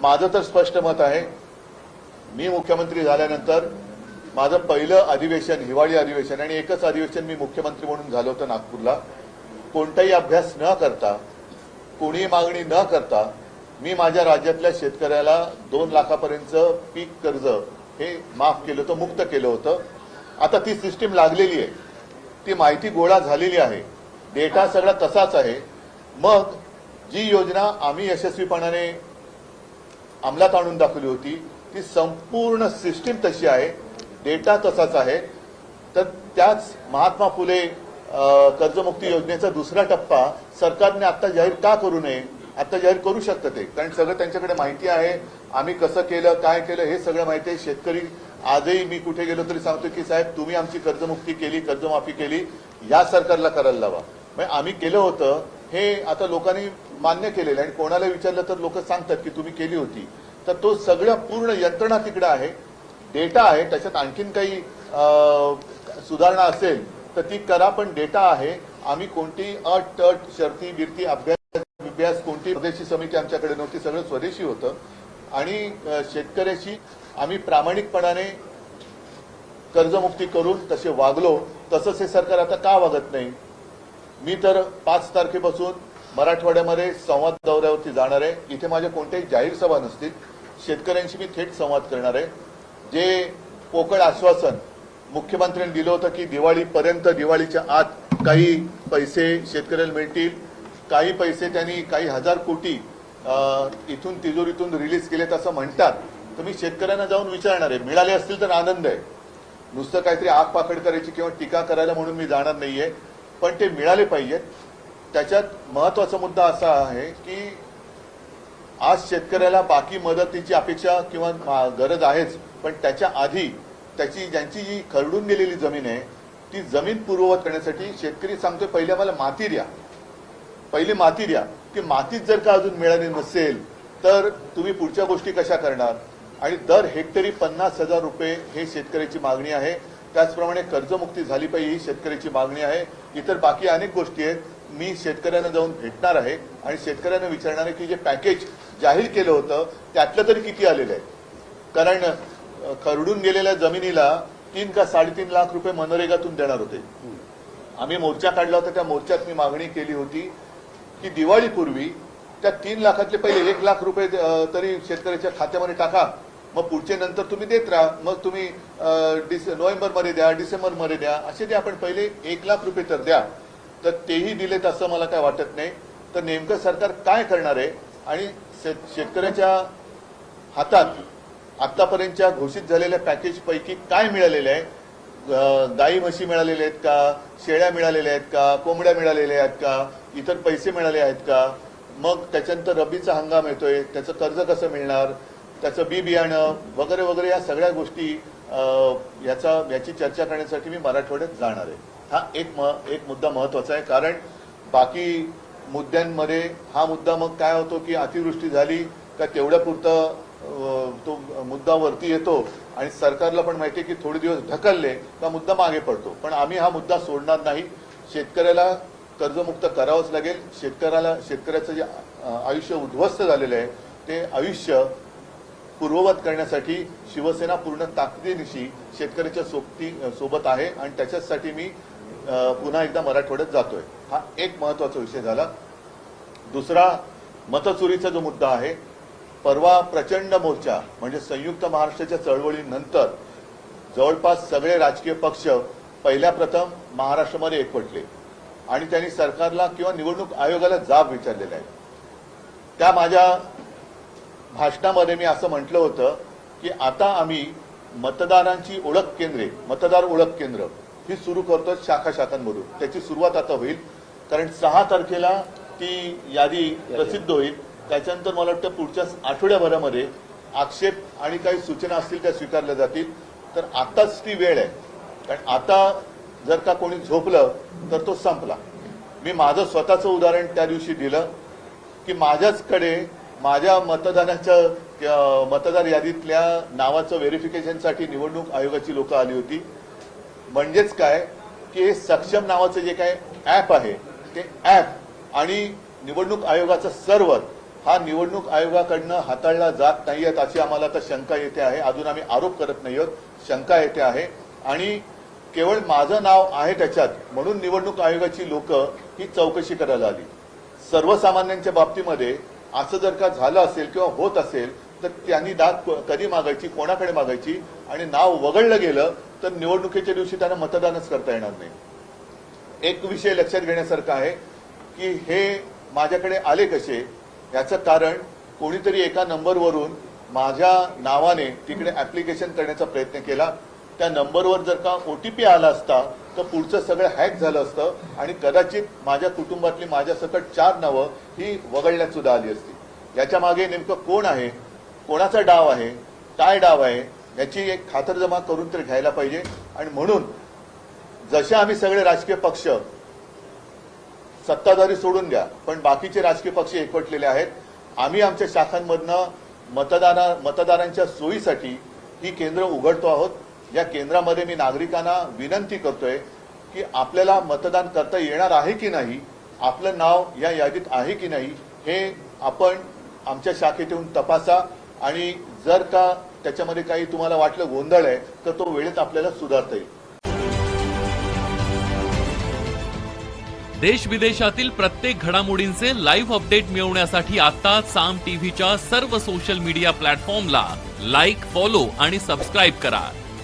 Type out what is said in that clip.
माझं तर स्पष्ट मत आहे मी मुख्यमंत्री झाल्यानंतर माझं पहिलं अधिवेशन हिवाळी अधिवेशन आणि एकच अधिवेशन मी मुख्यमंत्री म्हणून झालं होतं नागपूरला. कोणताही अभ्यास न करता कोणीही मागणी न करता मी माझ्या राज्यातल्या शेतकऱ्याला दोन लाखापर्यंत पीक कर्ज हे माफ केलं होतं मुक्त केलं होतं. आता ती सिस्टीम लागलेली आहे. ती माहिती गोळा झालेली आहे. डेटा सगळा तसाच आहे. मग जी योजना आम्ही यशस्वीपणाने अंमलात आणून दाखवली होती. ती संपूर्ण सिस्टीम तशी आहे. डेटा तसाच आहे. तर त्याच महात्मा फुले कर्जमुक्ती योजनेचा दुसरा टप्पा सरकारने आता जाहीर का करू नये? आता जाहीर करू शकतं ते. कारण सगळं त्यांच्याकडे माहिती आहे. आम्ही कसं केलं काय केलं हे सगळं माहिती आहे. शेतकरी आजही मी कुठे गेलो तरी सांगतो की साहेब तुम्ही आमची कर्जमुक्ती केली कर्जमाफी केली. या सरकारला करायला लावा. म्हणजे आम्ही केलं होतं हे आता लोकांनी मान्य केलेलं आहे. आणि कोणाला विचारलं तर लोक सांगतात की तुम्ही केली होती. तर तो सगळ्या पूर्ण यंत्रणा तिकडे आहे. डेटा आहे. त्याच्यात आणखीन काही सुधारणा असेल तर ती करा पण डेटा आहे. आम्ही कोणती अट अट शर्ती बिरती अभ्यास अभ्यास कोणती स्वदेशी समिती आमच्याकडे नव्हती सगळं स्वदेशी होतं. आणि शेतकऱ्याशी आम्ही प्रामाणिकपणाने कर्जमुक्ती करून तसे वागलो. तसंच हे सरकार आता का वागत नाही? मी तर पाच तारखेपासून मराठवाड्यामध्ये संवाद दौऱ्यावरती जाणार आहे. इथे माझ्या कोणत्याही जाहीर सभा नसतील. शेतकऱ्यांशी मी थेट संवाद करणार आहे. जे पोकळ आश्वासन मुख्यमंत्र्यांनी दिलं होतं की दिवाळीपर्यंत दिवाळीच्या आत काही पैसे शेतकऱ्याला मिळतील. काही पैसे त्यांनी काही हजार कोटी इथून तिजोरीतून रिलीज केलेत असं म्हणतात. तर मी शेतकऱ्यांना जाऊन विचारणार आहे. मिळाले असतील तर आनंद आहे. नुसतं काहीतरी आग पाकड करायची किंवा टीका करायला म्हणून मी जाणार नाहीये. पण ते मिळाले पाहिजेत. त्याच्यात महत्त्वाचा मुद्दा असा आहे की आज शेतकऱ्याला बाकी मदतीची अपेक्षा किंवा गरज आहेच पण त्याच्या आधी त्याची ज्यांची जी खरडून गेलेली जमीन आहे ती जमीन पूर्ववत करण्यासाठी शेतकरी सांगतोय पहिले मला माती द्या. पहिली माती द्या. ती मातीच जर का अजून मिळाली नसेल तर तुम्ही पुढच्या गोष्टी कशा करणार? आणि दर हेक्टरी पन्नास हजार रुपये हे शेतकऱ्याची मागणी आहे. त्याचप्रमाणे कर्जमुक्ती झाली पाहिजे ही शेतकऱ्याची मागणी आहे. इतर बाकी अनेक गोष्टी आहेत. मी शेतकऱ्यांना जाऊन भेटणार आहे आणि शेतकऱ्यांना विचारणार आहे की जे पॅकेज जाहीर केलं होतं त्यातलं तरी किती आलेलं आहे? कारण खरडून गेलेल्या जमिनीला तीन का साडेतीन लाख रुपये मनरेगातून देणार होते. आम्ही मोर्चा काढला होता त्या मोर्चात मी मागणी केली होती की दिवाळीपूर्वी त्या तीन लाखातले पहिले एक लाख रुपये तरी शेतकऱ्याच्या खात्यामध्ये टाका. मग पुढचे नंतर तुम्ही देत राहा. मग तुम्ही डिसे नोव्हेंबरमध्ये द्या डिसेंबरमध्ये द्या. असे जे आपण पहिले एक लाख रुपये तर द्या. तर तेही दिलेत असं मला काय वाटत नाही. तर नेमकं सरकार काय करणार आहे? आणि शेत- शेतकऱ्याच्या हातात आतापर्यंतच्या घोषित झालेल्या पॅकेजपैकी काय मिळालेलं आहे? गाई म्हशी मिळालेल्या आहेत का? शेळ्या मिळालेल्या आहेत का? कोंबड्या मिळालेल्या आहेत का? इतर पैसे मिळाले आहेत का? मग त्याच्यानंतर रब्बीचा हंगाम येतोय. त्याचं कर्ज कसं मिळणार? त्याचं बी बियाणं वगैरे वगैरे या सगळ्या गोष्टी याचा याची चर्चा करण्यासाठी मी मराठवाड्यात जाणार आहे. हा एक म एक मुद्दा महत्त्वाचा आहे. कारण बाकी मुद्द्यांमध्ये हा मुद्दा मग काय होतो की अतिवृष्टी झाली का तेवढ्यापुरतं तो मुद्दा वरती येतो आणि सरकारला पण माहिती आहे की थोडे दिवस ढकलले का मुद्दा मागे पडतो. पण आम्ही हा मुद्दा सोडणार नाही. शेतकऱ्याला कर्जमुक्त करावंच लागेल. शेतकऱ्याला शेतकऱ्याचं जे आयुष्य उद्ध्वस्त झालेलं आहे ते आयुष्य पूर्ववत करण्यासाठी शिवसेना पूर्ण ताकदीनिशी शेतकऱ्याच्या सोबती सोबत आहे आणि त्याच्यासाठी मी पुन्हा एकदा मराठवाड्यात जातोय. हा एक महत्त्वाचा विषय झाला. दुसरा मतचुरीचा जो मुद्दा आहे परवा प्रचंड मोर्चा म्हणजे संयुक्त महाराष्ट्राच्या चळवळीनंतर जवळपास सगळे राजकीय पक्ष पहिल्या प्रथम महाराष्ट्रामध्ये एकवटले आणि त्यांनी सरकारला किंवा निवडणूक आयोगाला जाब विचारलेला आहे. त्या माझ्या भाषणामध्ये मी असं म्हटलं होतं की आता आम्ही मतदारांची ओळख केंद्रे मतदार ओळख केंद्र ही सुरू करतो शाखा शाखांमधून. त्याची सुरुवात आता होईल. कारण सहा तारखेला ती यादी प्रसिद्ध होईल. त्याच्यानंतर मला वाटतं पुढच्या आठवड्याभरामध्ये आक्षेप आणि काही सूचना असतील त्या स्वीकारल्या जातील. तर आताच ती वेळ आहे. कारण आता जर का कोणी झोपलं तर तो संपला. मी माझं स्वतःचं उदाहरण त्या दिवशी दिलं की माझ्याचकडे माझ्या मतदानाच्या मतदार यादीतल्या नावाचं व्हेरिफिकेशनसाठी निवडणूक आयोगाची लोक आली होती. म्हणजेच काय? की हे सक्षम नावाचं जे काय ऍप आहे ते ऍप आणि निवडणूक आयोगाचं सर्व्हर हा निवडणूक आयोगाकडनं हाताळला जात नाहीयेत अशी आम्हाला आता शंका येते आहे. अजून आम्ही आरोप करत नाही आहोत शंका येते आहे. आणि केवळ माझं नाव आहे त्याच्यात म्हणून निवडणूक आयोगाची लोक ही चौकशी करायला आली. सर्वसामान्यांच्या बाबतीमध्ये असं जर का झालं असेल किंवा होत असेल तर त्यांनी दाद कधी मागायची कोणाकडे मागायची आणि नाव वगळलं गेलं तर निवडणुकीच्या दिवशी त्यांना मतदानच करता येणार नाही. एक विषय लक्षात घेण्यासारखा आहे की हे माझ्याकडे आले कसे याचं कारण कोणीतरी एका नंबरवरून माझ्या नावाने तिकडे ऍप्लिकेशन करण्याचा प्रयत्न केला. त्या नंबरवर जर का ओटीपी आला असता तर पुढचं सगळं हॅक झालं असतं आणि कदाचित माझ्या कुटुंबातली माझ्या सकट चार नावं ही वगळण्यात सुद्धा आली असती. याच्या मागे नेमकं कोण आहे? कोणाचा डाव आहे? काय डाव आहे? याची एक खातरजमा करून तर घ्यायला पाहिजे. आणि म्हणून जसे आम्ही सगळे राजकीय पक्ष सत्ताधारी सोडून द्या पण बाकीचे राजकीय पक्ष एकवटलेले आहेत आम्ही आमच्या शाखांमधनं मतदाना मतदारांच्या सोयीसाठी ही केंद्र उघडतो आहोत. या केंद्रामध्ये मी नागरिकांना विनंती करतोय की आपल्याला मतदान करता येणार आहे की नाही आपलं नाव या यादीत आहे की नाही हे आपण आमच्या शाखेत येऊन तपासा. आणि जर का त्याच्यामध्ये काही तुम्हाला वाटलं गोंधळ आहे तर तो वेळेत आपल्याला सुधारता येईल. देश विदेशातील प्रत्येक घडामोडींचे लाईव्ह अपडेट मिळवण्यासाठी आता साम टीव्हीच्या सर्व सोशल मीडिया प्लॅटफॉर्मला लाईक फॉलो आणि सबस्क्राईब करा.